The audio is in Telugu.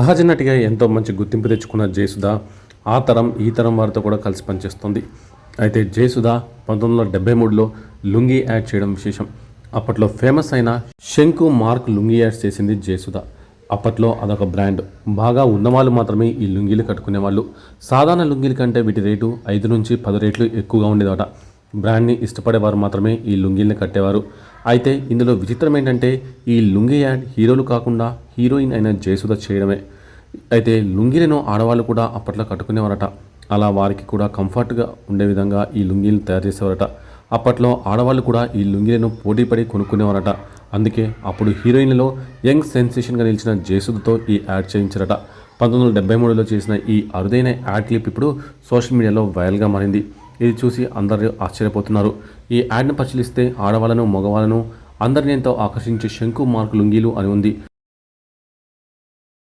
సహజ నటిగా ఎంతో మంచి గుర్తింపు తెచ్చుకున్న జయసుధ ఆ తరం ఈ తరం వారితో కూడా కలిసి పనిచేస్తుంది. అయితే జయసుధ పంతొమ్మిది వందల డెబ్బై మూడులో లుంగీ యాడ్ చేయడం విశేషం. అప్పట్లో ఫేమస్ అయిన శంకు మార్క్ లుంగీ యాడ్స్ చేసింది జయసుధ అప్పట్లో అదొక బ్రాండ్. బాగా ఉన్నవాళ్ళు మాత్రమే ఈ లుంగీలు కట్టుకునేవాళ్ళు. సాధారణ లుంగీల కంటే వీటి రేటు ఐదు నుంచి పది రేట్లు ఎక్కువగా ఉండేదట. బ్రాండ్ని ఇష్టపడేవారు మాత్రమే ఈ లుంగీల్ని కట్టేవారు. అయితే ఇందులో విచిత్రం ఏంటంటే ఈ లుంగీ యాడ్ హీరోలు కాకుండా హీరోయిన్ అయిన జయసుధ చేయడమే. అయితే లుంగీలను ఆడవాళ్ళు కూడా అప్పట్లో కట్టుకునేవారట. అలా వారికి కూడా కంఫర్ట్గా ఉండే విధంగా ఈ లుంగీలను తయారు చేసేవారట. అప్పట్లో ఆడవాళ్ళు కూడా ఈ లుంగీలను పోటీపడి కొనుక్కునేవారట. అందుకే అప్పుడు హీరోయిన్లలో యంగ్ సెన్సేషన్గా నిలిచిన జయసుధతో ఈ యాడ్ చేయించారట. పంతొమ్మిది వందల డెబ్బై మూడులో చేసిన ఈ అరుదైన యాడ్ క్లిప్ ఇప్పుడు సోషల్ మీడియాలో వైరల్గా మారింది. ఇది చూసి అందరూ ఆశ్చర్యపోతున్నారు. ఈ యాడ్ను పరిశీలిస్తే ఆడవాళ్ళను మగవాళ్ళను అందరిని ఎంతో ఆకర్షించే శంకు మార్క్ లుంగీలు అని ఉంది.